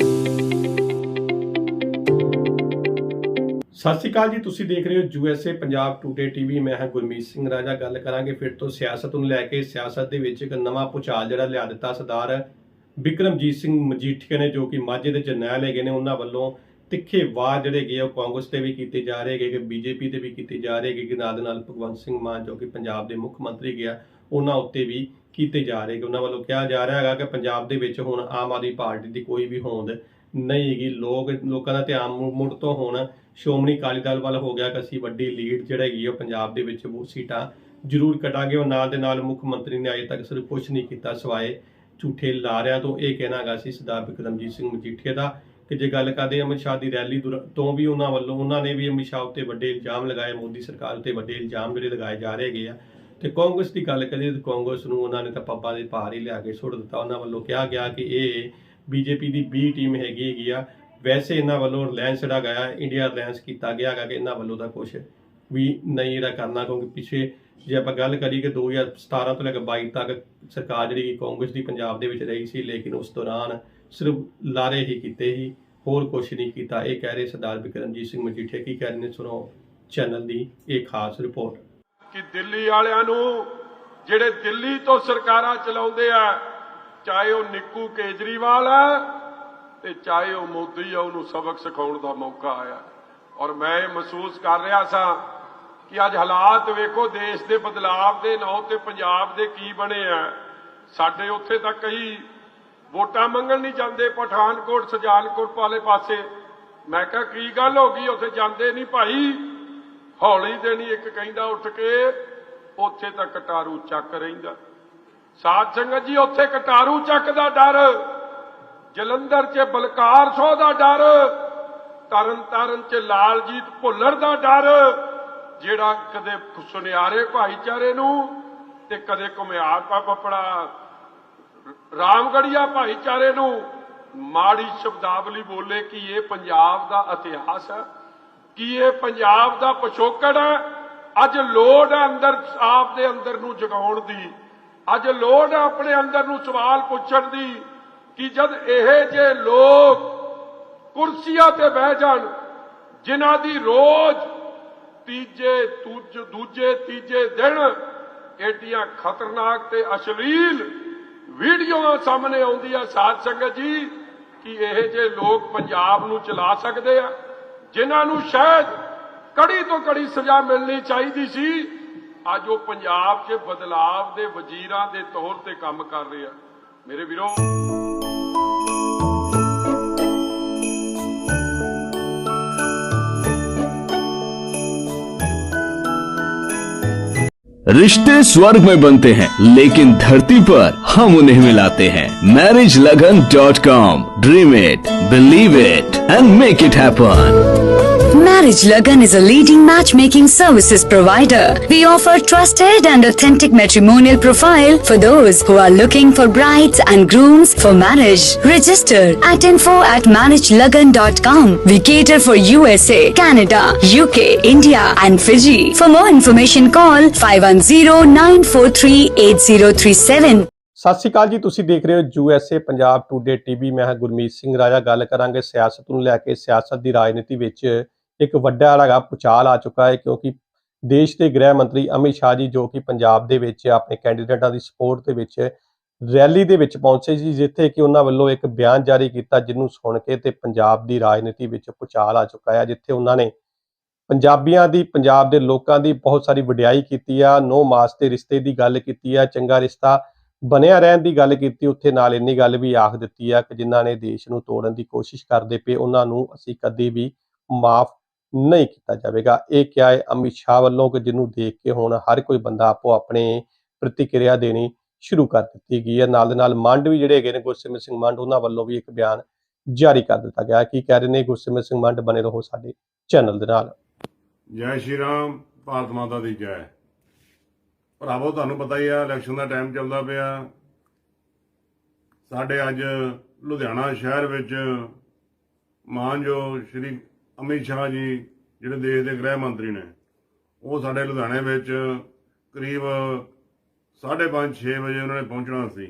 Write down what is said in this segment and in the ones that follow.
ਸਤਿ ਸ਼੍ਰੀ ਅਕਾਲ ਜੀ, ਤੁਸੀਂ ਦੇਖ ਰਹੇ ਹੋ ਯੂਐਸਏ ਪੰਜਾਬ ਟੂਡੇ ਟੀਵੀ ਮੈਂ ਹਾਂ ਗੁਰਮੀਤ ਸਿੰਘ ਰਾਜਾ। ਗੱਲ ਕਰਾਂਗੇ ਫਿਰ ਤੋਂ ਸਿਆਸਤ ਨੂੰ ਲੈ ਕੇ। ਸਿਆਸਤ ਦੇ ਵਿੱਚ ਇੱਕ ਨਵਾਂ ਪੁਚਾਲ ਜਿਹੜਾ ਲਿਆ ਦਿੱਤਾ ਸਰਦਾਰ ਵਿਕਰਮਜੀਤ ਸਿੰਘ ਮਜੀਠੀਆ ਨੇ, ਜੋ ਕਿ ਮਾਝੇ ਦੇ ਜਰਨੈਲ ਹੈਗੇ ਨੇ, ਉਹਨਾਂ ਵੱਲੋਂ ਤਿੱਖੇ ਵਾਰ ਜਿਹੜੇ ਗਏ ਉਹ ਕਾਂਗਰਸ ਤੇ ਵੀ ਕੀਤੇ ਜਾ ਰਹੇ ਹੈਗੇ ਕਿ ਬੀਜੇਪੀ ਤੇ ਵੀ ਕੀਤੇ ਜਾ ਰਹੇ ਹੈਗੇ। ਕਿ ਨਾਲ ਦੇ ਨਾਲ ਭਗਵੰਤ ਸਿੰਘ ਮਾਨ, ਜੋ ਕਿ ਪੰਜਾਬ ਦੇ ਮੁੱਖ ਮੰਤਰੀ ਗਿਆ ਉਹਨਾਂ ਉੱਤੇ ਵੀ ਕੀਤੇ ਜਾ ਰਹੇ ਕਿ ਉਹਨਾਂ ਵੱਲੋਂ ਕਿਹਾ ਜਾ ਰਿਹਾ ਹੈਗਾ ਕਿ ਪੰਜਾਬ ਦੇ ਵਿੱਚ ਹੁਣ ਆਮ ਆਦਮੀ ਪਾਰਟੀ ਦੀ ਕੋਈ ਵੀ ਹੋਂਦ ਨਹੀਂ ਹੈਗੀ। ਲੋਕ, ਲੋਕਾਂ ਦਾ ਧਿਆਨ ਮੁੜ ਤੋਂ ਹੁਣ ਸ਼੍ਰੋਮਣੀ ਅਕਾਲੀ ਦਲ ਵੱਲ ਹੋ ਗਿਆ ਕਿ ਅਸੀਂ ਵੱਡੀ ਲੀਡ ਜਿਹੜਾ ਹੈਗੀ ਉਹ ਪੰਜਾਬ ਦੇ ਵਿੱਚ ਉਹ ਸੀਟਾਂ ਜ਼ਰੂਰ ਕਟਾਂਗੇ ਉਹ ਨਾਲ ਦੇ ਨਾਲ ਮੁੱਖ ਮੰਤਰੀ ਨੇ ਅਜੇ ਤੱਕ ਸਿਰਫ ਕੁਝ ਨਹੀਂ ਕੀਤਾ, ਸਵਾਏ ਝੂਠੇ ਲਾਰਿਆਂ ਤੋਂ। ਇਹ ਕਹਿਣਾ ਹੈਗਾ ਸੀ ਸਰਦਾਰ ਬਿਕਰਮਜੀਤ ਸਿੰਘ ਮਜੀਠੀਆ ਦਾ ਕਿ ਜੇ ਗੱਲ ਕਰਦੇ ਅਮਿਤ ਸ਼ਾਹ ਦੀ ਰੈਲੀ ਦੌਰਾ- ਤੋਂ ਵੀ ਉਹਨਾਂ ਵੱਲੋਂ, ਉਹਨਾਂ ਨੇ ਵੀ ਅਮਿਤ ਸ਼ਾਹ ਉੱਤੇ ਵੱਡੇ ਇਲਜ਼ਾਮ ਲਗਾਏ, ਮੋਦੀ ਸਰਕਾਰ ਉੱਤੇ ਵੱਡੇ ਇਲਜ਼ਾਮ ਜਿਹੜੇ ਲਗਾਏ ਜਾ ਰਹੇ ਹੈਗੇ ਆ। ਤੇ ਕਾਂਗਰਸ ਦੀ ਗੱਲ ਕਰੀਏ ਤਾਂ ਕਾਂਗਰਸ ਨੂੰ ਉਹਨਾਂ ਨੇ ਤਾਂ ਪੱਬਾਂ ਦੇ ਭਾਰ ਹੀ ਲਿਆ ਕੇ ਸੁੱਟ ਦਿੱਤਾ। ਉਹਨਾਂ ਵੱਲੋਂ ਕਿਹਾ ਗਿਆ ਕਿ ਇਹ ਬੀਜੇਪੀ ਦੀ ਬੀ ਟੀਮ ਹੈਗੀ ਹੈਗੀ ਆ। ਵੈਸੇ ਇਹਨਾਂ ਵੱਲੋਂ ਰਿਲਾਇੰਸ ਜਿਹੜਾ ਗਿਆ ਇੰਡੀਆ ਰਿਲਾਇੰਸ ਕੀਤਾ ਗਿਆ ਹੈਗਾ ਕਿ ਇਹਨਾਂ ਵੱਲੋਂ ਤਾਂ ਕੁਝ ਵੀ ਨਹੀਂ ਜਿਹੜਾ ਕਰਨਾ ਕਿਉਂਕਿ ਪਿੱਛੇ ਜੇ ਆਪਾਂ ਗੱਲ ਕਰੀਏ ਕਿ 2017 ਤੋਂ ਲੈ ਕੇ 22 ਤੱਕ ਸਰਕਾਰ ਜਿਹੜੀ ਕਾਂਗਰਸ ਦੀ ਪੰਜਾਬ ਦੇ ਵਿੱਚ ਰਹੀ ਸੀ, ਲੇਕਿਨ ਉਸ ਦੌਰਾਨ ਸਿਰਫ ਲਾਰੇ ਹੀ ਕੀਤੇ ਹੀ ਹੋਰ ਕੁਝ ਨਹੀਂ ਕੀਤਾ। ਇਹ ਕਹਿ ਰਹੇ ਸਰਦਾਰ ਬਿਕਰਮਜੀਤ ਸਿੰਘ ਮਜੀਠੇ ਕੀ ਕਹਿ ਰਹੇ ਨੇ ਸੁਣੋ ਚੈਨਲ ਦੀ ਇਹ ਖਾਸ ਰਿਪੋਰਟ। ਕਿ ਦਿੱਲੀ ਵਾਲਿਆਂ ਨੂੰ ਜਿਹੜੇ ਦਿੱਲੀ ਤੋਂ ਸਰਕਾਰਾਂ ਚਲਾਉਂਦੇ ਆ, ਚਾਹੇ ਉਹ ਨਿੱਕੂ ਕੇਜਰੀਵਾਲ ਆ ਤੇ ਚਾਹੇ ਉਹ ਮੋਦੀ ਆ, ਉਹਨੂੰ ਸਬਕ ਸਿਖਾਉਣ ਦਾ ਮੌਕਾ ਆਇਆ। ਔਰ ਮੈਂ ਇਹ ਮਹਿਸੂਸ ਕਰ ਰਿਹਾ ਸਾਂ ਕਿ ਅੱਜ ਹਾਲਾਤ ਵੇਖੋ, ਦੇਸ਼ ਦੇ ਬਦਲਾਵ ਦੇ ਨਾਂ ਤੇ ਪੰਜਾਬ ਦੇ ਕੀ ਬਣੇ ਆ। ਸਾਡੇ ਉੱਥੇ ਤਾਂ ਕਈ ਵੋਟਾਂ ਮੰਗਣ ਨਹੀਂ ਜਾਂਦੇ, ਪਠਾਨਕੋਟ, ਸਜਾਨਕੋਟ ਵਾਲੇ ਪਾਸੇ। ਮੈਂ ਕਿਹਾ, ਕੀ ਗੱਲ ਹੋ ਗਈ? ਉੱਥੇ ਜਾਂਦੇ ਨਹੀਂ ਭਾਈ। ਹੌਲੀ ਦੇਣੀ ਇੱਕ ਕਹਿੰਦਾ ਉੱਠ ਕੇ, ਉੱਥੇ ਤਾਂ ਕਟਾਰੂ ਚੱਕ ਰਹਿੰਦਾ। ਸਾਧ ਸੰਗਤ ਜੀ, ਉੱਥੇ ਕਟਾਰੂ ਚੱਕ ਦਾ ਡਰ। ਜਲੰਧਰ 'ਚ ਬਲਕਾਰ ਸੋ ਦਾ ਡਰ। ਤਰਨ ਤਾਰਨ 'ਚ ਲਾਲਜੀਤ ਭੁੱਲਰ ਦਾ ਡਰ। ਜਿਹੜਾ ਕਦੇ ਸੁਨਿਆਰੇ ਭਾਈਚਾਰੇ ਨੂੰ ਤੇ ਕਦੇ ਘੁਮਿਆਰ ਪਾਪੜਾ ਰਾਮਗੜੀਆ ਭਾਈਚਾਰੇ ਨੂੰ ਮਾੜੀ ਸ਼ਬਦਾਵਲੀ ਬੋਲੇ ਕਿ ਇਹ ਪੰਜਾਬ ਦਾ ਇਤਿਹਾਸ ਹੈ। ਕਿ ਇਹ ਪੰਜਾਬ ਦਾ ਪਿਛੋਕੜ ਹੈ? ਅੱਜ ਲੋੜ ਹੈ ਅੰਦਰ ਆਪ ਦੇ ਅੰਦਰ ਨੂੰ ਜਗਾਉਣ ਦੀ। ਅੱਜ ਲੋੜ ਹੈ ਆਪਣੇ ਅੰਦਰ ਨੂੰ ਸਵਾਲ ਪੁੱਛਣ ਦੀ ਕਿ ਜਦ ਇਹ ਜੇ ਲੋਕ ਕੁਰਸੀਆਂ ਤੇ ਬਹਿ ਜਾਣ, ਜਿਨ੍ਹਾਂ ਦੀ ਰੋਜ਼ ਤੀਜੇ ਦੂਜੇ, ਤੀਜੇ ਦਿਨ ਏਡੀਆਂ ਖਤਰਨਾਕ ਤੇ ਅਸ਼ਲੀਲ ਵੀਡੀਓਆਂ ਸਾਹਮਣੇ ਆਉਂਦੀਆਂ, ਸਾਧ ਸੰਗਤ ਜੀ, ਕਿ ਇਹ ਜੇ ਲੋਕ ਪੰਜਾਬ ਨੂੰ ਚਲਾ ਸਕਦੇ ਆ? ਜਿਨ੍ਹਾਂ ਨੂੰ ਸ਼ਾਇਦ ਕੜੀ ਤੋਂ ਕੜੀ ਸਜ਼ਾ ਮਿਲਣੀ ਚਾਹੀਦੀ ਸੀ ਅੱਜ ਉਹ ਪੰਜਾਬ 'ਚ ਬਦਲਾਵ ਦੇ ਵਜ਼ੀਰਾਂ ਦੇ ਤੌਰ ਤੇ ਕੰਮ ਕਰ ਰਹੇ ਆ ਮੇਰੇ ਵੀਰੋ रिश्ते स्वर्ग में बनते हैं लेकिन धरती पर हम उन्हें मिलाते हैं marriage Lagan dot com dream it believe it and make it happen Marriage Lagan is a leading matchmaking services provider. We offer trusted and authentic matrimonial profile for those who are looking for brides and grooms for marriage. Register at info at marriagelagan.com. We cater for USA, Canada, UK, India and Fiji. For more information call 510-943-8037. ਸਤਿ ਸ਼੍ਰੀ ਅਕਾਲ ਜੀ ਤੁਸੀਂ ਦੇਖ ਰਹੇ ਹੋ USA Punjab today TV ਮੈਂ ਹਾਂ ਗੁਰਮੀਤ ਸਿੰਘ ਰਾਜਾ ਗੱਲ ਕਰਾਂਗੇ ਸਿਆਸਤ ਨੂੰ ਲੈ ਕੇ ਸਿਆਸਤ ਦੀ ਰਾਜਨੀਤੀ ਵਿੱਚ ਇੱਕ ਵੱਡਾ ਜਿਹੜਾ ਪੁਚਾਲ ਆ ਚੁੱਕਾ ਹੈ ਕਿਉਂਕਿ ਦੇਸ਼ ਦੇ ਗ੍ਰਹਿ ਮੰਤਰੀ ਅਮਿਤ ਸ਼ਾਹ ਜੀ ਜੋ ਕਿ ਪੰਜਾਬ ਦੇ ਵਿੱਚ ਆਪਣੇ ਕੈਂਡੀਡੇਟਾਂ ਦੀ ਸਪੋਰਟ ਦੇ ਵਿੱਚ ਰੈਲੀ ਦੇ ਵਿੱਚ ਪਹੁੰਚੇ ਸੀ, ਜਿੱਥੇ ਕਿ ਉਹਨਾਂ ਵੱਲੋਂ ਇੱਕ ਬਿਆਨ ਜਾਰੀ ਕੀਤਾ ਜਿਹਨੂੰ ਸੁਣ ਕੇ ਤੇ ਪੰਜਾਬ ਦੀ ਰਾਜਨੀਤੀ ਵਿੱਚ ਪੁਚਾਲ ਆ ਚੁੱਕਾ ਹੈ, ਜਿੱਥੇ ਉਹਨਾਂ ਨੇ ਪੰਜਾਬੀਆਂ ਦੀ, ਪੰਜਾਬ ਦੇ ਲੋਕਾਂ ਦੀ ਬਹੁਤ ਸਾਰੀ ਵਡਿਆਈ ਕੀਤੀ ਆ, ਨੋ ਮਾਸ ਤੇ ਰਿਸ਼ਤੇ ਦੀ ਗੱਲ ਕੀਤੀ ਆ, ਚੰਗਾ ਰਿਸ਼ਤਾ ਬਣਿਆ ਰਹਿਣ ਦੀ ਗੱਲ ਕੀਤੀ, ਉੱਥੇ ਨਾਲ ਇੰਨੀ ਗੱਲ ਵੀ ਆਖ ਦਿੱਤੀ ਆ ਕਿ ਜਿਨ੍ਹਾਂ ਨੇ ਦੇਸ਼ ਨੂੰ ਤੋੜਨ ਦੀ ਕੋਸ਼ਿਸ਼ ਕਰਦੇ ਪਏ, ਉਹਨਾਂ ਨੂੰ ਅਸੀਂ ਕਦੇ ਵੀ ਮਾਫ ਨਹੀਂ ਕੀਤਾ ਜਾਵੇਗਾ। ਇਹ ਕਿਹਾ ਹੈ, ਅਮਿਤ ਸ਼ਾਹ ਵੱਲੋਂ ਕਿ ਜਿਹਨੂੰ ਦੇਖ ਕੇ ਹੁਣ ਹਰ ਕੋਈ ਬੰਦਾ ਆਪੋ ਆਪਣੇ ਪ੍ਰਤੀਕਿਰਿਆ ਦੇਣੀ ਸ਼ੁਰੂ ਕਰ ਦਿੱਤੀ ਗਈ ਹੈ। ਨਾਲ ਦੇ ਨਾਲ ਮੰਡ ਵੀ ਜਿਹੜੇ ਹੈਗੇ ਨੇ ਗੁਰਸਿਮਰਤ ਸਿੰਘ ਮੰਡ, ਉਹਨਾਂ ਵੱਲੋਂ ਵੀ ਇੱਕ ਬਿਆਨ ਜਾਰੀ ਕਰ ਦਿੱਤਾ ਗਿਆ ਕੀ ਕਹਿ ਰਹੇ ਨੇ ਗੁਰਸਿਮਰਤ ਸਿੰਘ ਮੰਡ ਬਣੇ ਰਹੋ ਸਾਡੇ ਚੈਨਲ ਦੇ ਨਾਲ। ਜੈ ਸ਼੍ਰੀ ਰਾਮ, ਭਾਰਤ ਮਾਤਾ ਦੀ ਜੈ। ਭਰਾਵੋ, ਤੁਹਾਨੂੰ ਪਤਾ ਹੀ ਆ ਇਲੈਕਸ਼ਨ ਦਾ ਟਾਈਮ ਚੱਲਦਾ ਪਿਆ। ਸਾਡੇ ਅੱਜ ਲੁਧਿਆਣਾ ਸ਼ਹਿਰ ਵਿੱਚ ਮਾਨਜੋ ਸ਼੍ਰੀ ਅਮਿਤ ਸ਼ਾਹ ਜੀ, ਜਿਹੜੇ ਦੇਸ਼ ਦੇ ਗ੍ਰਹਿ ਮੰਤਰੀ ਨੇ, ਉਹ ਸਾਡੇ ਲੁਧਿਆਣੇ ਵਿੱਚ ਕਰੀਬ 5:30 6 ਵਜੇ ਉਹਨਾਂ ਨੇ ਪਹੁੰਚਣਾ ਸੀ।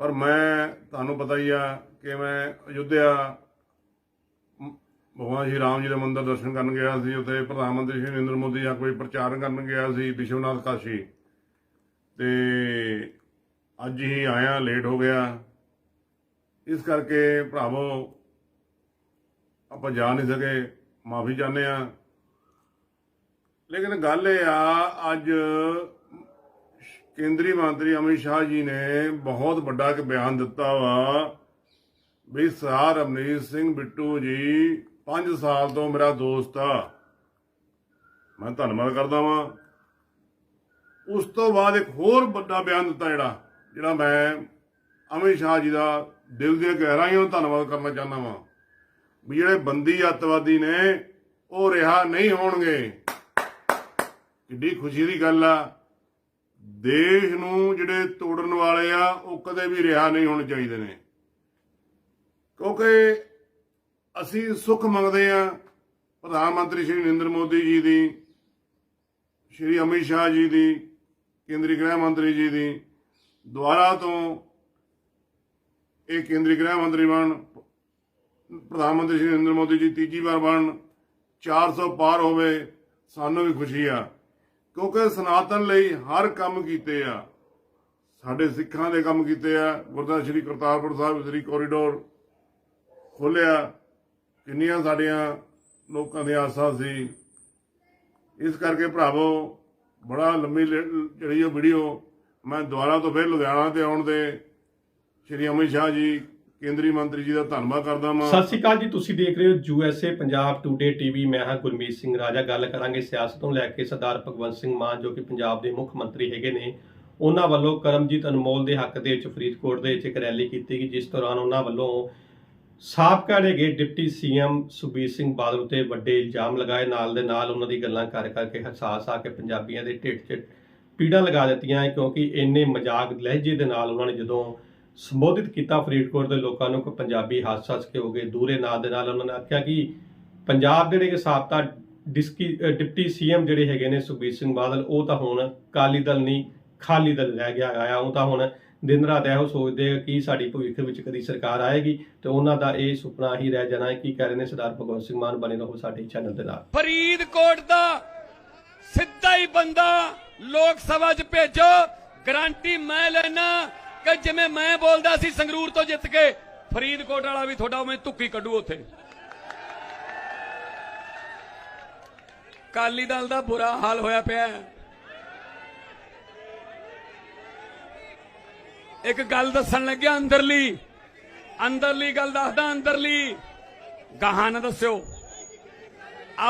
ਪਰ ਮੈਂ, ਤੁਹਾਨੂੰ ਪਤਾ ਹੀ ਆ ਕਿ ਮੈਂ ਅਯੁੱਧਿਆ ਭਗਵਾਨ ਸ਼੍ਰੀ ਰਾਮ ਜੀ ਦੇ ਮੰਦਿਰ ਦਰਸ਼ਨ ਕਰਨ ਗਿਆ ਸੀ, ਉੱਥੇ ਪ੍ਰਧਾਨ ਮੰਤਰੀ ਸ਼੍ਰੀ ਨਰਿੰਦਰ ਮੋਦੀ ਦਾ ਕੋਈ ਪ੍ਰਚਾਰ ਕਰਨ ਗਿਆ ਸੀ, ਵਿਸ਼ਵਨਾਥ ਕਾਸ਼ੀ। ਤੇ ਅੱਜ ਹੀ ਆਇਆ, ਲੇਟ ਹੋ ਗਿਆ। ਇਸ ਕਰਕੇ ਭਰਾਵੋ ਆਪਾਂ ਜਾ ਨਹੀਂ ਸਕੇ, ਮਾਫੀ ਚਾਹੁੰਦੇ ਆ ਲੇਕਿਨ ਗੱਲ ਇਹ ਆ, ਅੱਜ ਕੇਂਦਰੀ ਮੰਤਰੀ ਅਮਿਤ ਸ਼ਾਹ ਜੀ ਨੇ ਬਹੁਤ ਵੱਡਾ ਇੱਕ ਬਿਆਨ ਦਿੱਤਾ ਵਾ ਵੀ ਸਰ ਰਮਨੀਤ ਸਿੰਘ ਬਿੱਟੂ ਜੀ 5 ਸਾਲ ਤੋਂ ਮੇਰਾ ਦੋਸਤ ਆ। ਮੈਂ ਧੰਨਵਾਦ ਕਰਦਾ ਵਾਂ। ਉਸ ਤੋਂ ਬਾਅਦ ਇੱਕ ਹੋਰ ਵੱਡਾ ਬਿਆਨ ਦਿੱਤਾ ਜਿਹੜਾ ਜਿਹੜਾ ਮੈਂ ਅਮਿਤ ਸ਼ਾਹ ਜੀ ਦਾ ਦਿਲ ਦੀਆਂ ਗਹਿਰਾਈਆਂ ਧੰਨਵਾਦ ਕਰਨਾ ਚਾਹੁੰਦਾ ਵਾਂ। ਵੀ ਜਿਹੜੇ ਬੰਦੀ ਅੱਤਵਾਦੀ ਨੇ, ਉਹ ਰਿਹਾ ਨਹੀਂ ਹੋਣਗੇ। ਕਿੱਡੀ ਖੁਸ਼ੀ ਦੀ ਗੱਲ ਆ। ਦੇਸ਼ ਨੂੰ ਜਿਹੜੇ ਤੋੜਨ ਵਾਲੇ ਆ, ਉਹ ਕਦੇ ਵੀ ਰਿਹਾ ਨਹੀਂ ਹੋਣੇ ਚਾਹੀਦੇ ਨੇ। ਕਿਉਂਕਿ ਅਸੀਂ ਸੁੱਖ ਮੰਗਦੇ ਆ, ਪ੍ਰਧਾਨ ਮੰਤਰੀ ਸ਼੍ਰੀ ਨਰਿੰਦਰ ਮੋਦੀ ਜੀ ਦੀ, ਸ਼੍ਰੀ ਅਮਿਤ ਸ਼ਾਹ ਜੀ ਦੀ, ਕੇਂਦਰੀ ਗ੍ਰਹਿ ਮੰਤਰੀ ਜੀ ਦੀ ਦੁਆਰਾ ਤੋਂ ਇਹ ਕੇਂਦਰੀ ਗ੍ਰਹਿ ਮੰਤਰੀ ਬਣ ਪ੍ਰਧਾਨ ਮੰਤਰੀ ਸ਼੍ਰੀ ਨਰਿੰਦਰ ਮੋਦੀ ਜੀ, ਤੀਜੀ ਵਾਰ ਬਣ 400 ਪਾਰ ਹੋਵੇ, ਸਾਨੂੰ ਵੀ ਖੁਸ਼ੀ ਆ। ਕਿਉਂਕਿ ਸਨਾਤਨ ਲਈ ਹਰ ਕੰਮ ਕੀਤੇ ਆ। ਸਾਡੇ ਸਿੱਖਾਂ ਦੇ ਕੰਮ ਕੀਤੇ ਆ। ਗੁਰਦੁਆਰਾ ਸ਼੍ਰੀ ਕਰਤਾਰਪੁਰ ਸਾਹਿਬ ਸ੍ਰੀ ਕੋਰੀਡੋਰ ਖੋਲਿਆ ਕਿੰਨੀਆਂ ਸਾਡੀਆਂ ਲੋਕਾਂ ਦੀਆਂ ਆਸਾਂ ਸੀ। ਇਸ ਕਰਕੇ ਭਰਾਵੋ, ਬੜਾ ਲੰਮੀ ਜਿਹੜੀ ਉਹ ਵੀਡੀਓ ਮੈਂ ਦੁਬਾਰਾ ਤੋਂ ਫਿਰ ਲੁਧਿਆਣਾ ਤੇ ਆਉਣ ਦੇ ਸ਼੍ਰੀ ਅਮਿਤ ਸ਼ਾਹ ਜੀ ਕੇਂਦਰੀ ਮੰਤਰੀ ਜੀ ਦਾ ਧੰਨਵਾਦ ਕਰਦਾ ਹਾਂ ਸਤਿ ਸ਼੍ਰੀ ਅਕਾਲ ਜੀ, ਤੁਸੀਂ ਦੇਖ ਰਹੇ ਹੋ U S A Punjab today TV ਮੈਂ ਹਾਂ ਗੁਰਮੀਤ ਸਿੰਘ ਰਾਜਾ। ਗੱਲ ਕਰਾਂਗੇ ਸਿਆਸਤ ਤੋਂ ਲੈ ਕੇ ਸਰਦਾਰ ਭਗਵੰਤ ਸਿੰਘ ਮਾਨ, ਜੋ ਕਿ ਪੰਜਾਬ ਦੇ ਮੁੱਖ ਮੰਤਰੀ ਹੈਗੇ ਨੇ। ਉਹਨਾਂ ਵੱਲੋਂ ਕਰਮਜੀਤ ਅਨਮੋਲ ਦੇ ਹੱਕ ਦੇ ਵਿੱਚ ਫਰੀਦਕੋਟ ਦੇ ਵਿੱਚ ਇੱਕ ਰੈਲੀ ਕੀਤੀ ਗਈ, ਜਿਸ ਦੌਰਾਨ ਉਹਨਾਂ ਵੱਲੋਂ ਸਾਬਕਾ ਗਏ ਡਿਪਟੀ ਸੀਐਮ ਸੁਖਬੀਰ ਸਿੰਘ ਬਾਦਲ ਉਤੇ ਵੱਡੇ ਇਲਜ਼ਾਮ ਲਗਾਏ। ਨਾਲ ਦੇ ਨਾਲ ਉਹਨਾਂ ਦੀ ਗੱਲਾਂ ਕਰ ਕਰਕੇ ਹਸਾਸ ਆ ਕੇ ਪੰਜਾਬੀਆਂ ਦੇ ਢਿੱਡ 'ਚ ਪੀੜਾਂ ਲਗਾ ਦਿੱਤੀਆਂ, ਕਿਉਂਕਿ ਇੰਨੇ ਮਜ਼ਾਕ ਲਹਿਜੇ ਦੇ ਨਾਲ ਉਹਨਾਂ ਨੇ ਜਦੋਂ ਸੰਬੋਧਿਤ ਕੀਤਾ ਫਰੀਦਕੋਟ ਦੇ ਲੋਕਾਂ ਨੂੰ ਕਿ ਪੰਜਾਬੀ ਹੱਸ-ਹੱਸ ਕੇ ਹੋ ਦੂਰੇ ਨਾਲ ਦੇ ਨਾਲ ਉਹਨਾਂ ਨੇ ਆਖਿਆ ਕਿ ਪੰਜਾਬ ਦੇ ਜਿਹੜੇ ਸਾਬਕਾ ਡਿਸਕੀ ਡਿਪਟੀ ਸੀਐਮ ਜਿਹੜੇ ਹੈਗੇ ਨੇ ਸੁਖਬੀਰ ਸਿੰਘ ਬਾਦਲ, ਉਹ ਤਾਂ ਹੁਣ ਕਾਲੀ ਦਲ ਨਹੀਂ, ਖਾਲੀ ਦਲ ਰਹਿ ਗਿਆ ਆ ਉਹ ਤਾਂ ਹੁਣ ਦਿਨ ਰਾਤ ਇਹੋ ਸੋਚਦੇ ਆ ਕਿ ਸਾਡੀ ਭਵਿੱਖ ਵਿੱਚ ਕਦੀ ਸਰਕਾਰ ਆਏਗੀ ਤੇ ਉਹਨਾਂ ਦਾ ਇਹ ਸੁਪਨਾ ਹੀ ਰਹਿ ਜਾਣਾ ਹੈ। ਕੀ ਕਹਿ ਰਹੇ ਨੇ ਸਰਦਾਰ ਭਗਵੰਤ ਸਿੰਘ ਮਾਨ? ਬਣੇ ਰਹੋ ਸਾਡੇ ਚੈਨਲ ਦੇ ਨਾਲ। ਫਰੀਦਕੋਟ ਦਾ ਸਿੱਧਾ ਹੀ ਬੰਦਾ ਲੋਕ ਸਭਾ 'ਚ ਭੇਜੋ, ਗਰੰਟੀ ਮੈਂ ਲੈਣਾ ਕਿ ਜਿਵੇਂ ਮੈਂ ਬੋਲਦਾ ਸੀ ਸੰਗਰੂਰ ਤੋਂ ਜਿੱਤ ਕੇ, ਫਰੀਦਕੋਟ ਵਾਲਾ ਵੀ ਤੁਹਾਡਾ ਉਵੇਂ ਧੁੱਕੀ ਕੱਢੂ ਉੱਥੇ। ਕਾਲੀ ਦਲ ਦਾ ਬੁਰਾ ਹਾਲ ਹੋਇਆ ਪਿਆ ਇੱਕ ਗੱਲ ਦੱਸਣ ਲੱਗਿਆ ਅੰਦਰਲੀ। ਅੰਦਰਲੀ ਗੱਲ ਦੱਸਦਾ ਅੰਦਰਲੀ। ਗਾਹਾਂ ਨਾ ਦੱਸਿਓ।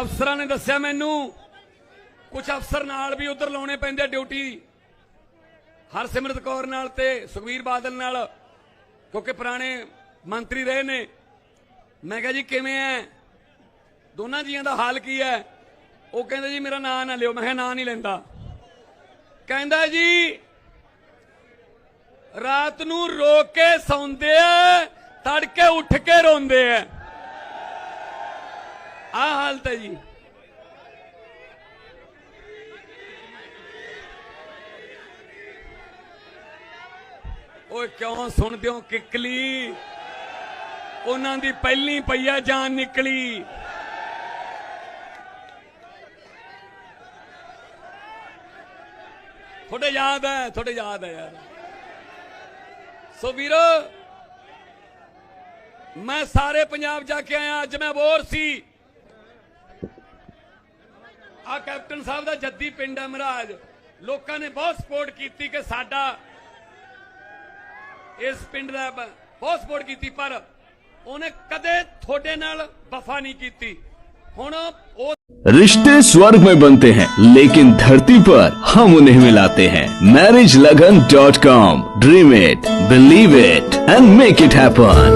ਅਫਸਰਾਂ ਨੇ ਦੱਸਿਆ ਮੈਨੂੰ। ਕੁਝ ਅਫਸਰ ਨਾਲ ਵੀ ਉਧਰ ਲਾਉਣੇ ਪੈਂਦੇ ਡਿਊਟੀ। ਹਰਸਿਮਰਤ ਕੌਰ ਨਾਲ ਤੇ ਸੁਖਵੀਰ ਬਾਦਲ ਨਾਲ, ਕਿਉਂਕਿ ਪੁਰਾਣੇ ਮੰਤਰੀ ਰਹੇ ਨੇ। ਮੈਂ ਕਿਹਾ ਜੀ, ਕਿਵੇਂ ਐ? ਦੋਨਾਂ ਜੀਆਂ ਦਾ ਹਾਲ ਕੀ ਹੈ ਉਹ ਕਹਿੰਦੇ ਜੀ, ਮੇਰਾ ਨਾਂ ਨਾ ਲਿਓ। ਮੈਂ ਕਿਹਾ, ਨਾਂ ਨਹੀਂ ਲੈਂਦਾ। ਕਹਿੰਦਾ ਜੀ, ਰਾਤ ਨੂੰ ਰੋ ਕੇ ਸੌਂਦੇ ਆ ਤੜਕੇ ਉੱਠ ਕੇ ਰੋਂਦੇ ਆ ਆ ਹਾਲਤ ਹੈ ਜੀ। ਓਏ ਕਿਉਂ ਸੁਣਦੇ ਹੋ ਕਿਕਲੀ? ਉਹਨਾਂ ਦੀ ਪਹਿਲੀ ਪਈਆ ਜਾਨ ਨਿਕਲੀ। ਤੁਹਾਡੇ ਯਾਦ ਹੈ, ਤੁਹਾਡੇ ਯਾਦ ਹੈ ਯਾਰ। ਸੋ ਵੀਰੋ, ਮੈਂ ਸਾਰੇ ਪੰਜਾਬ ਜਾ ਕੇ ਆਇਆ, ਅੱਜ ਮੈਂ ਬੋਰ ਸੀ। ਆ ਕੈਪਟਨ ਸਾਹਿਬ ਦਾ ਜੱਦੀ ਪਿੰਡ ਹੈ ਮਹਾਰਾਜ। ਲੋਕਾਂ ਨੇ ਬਹੁਤ ਸਪੋਰਟ ਕੀਤੀ ਕਿ ਸਾਡਾ ਇਸ ਪਿੰਡ ਦਾ ਬ- ਬਹੁਤ ਸਪੋਰਟ ਕੀਤੀ ਪਰ ਉਹਨੇ ਕਦੇ ਤੁਹਾਡੇ ਨਾਲ ਵਫਾ ਨਹੀਂ ਕੀਤੀ ਹੁਣ ਉਹ रिश्ते स्वर्ग में बनते हैं लेकिन धरती पर हम उन्हें मिलाते हैं marriage Lagan dot com dream it believe it and make it happen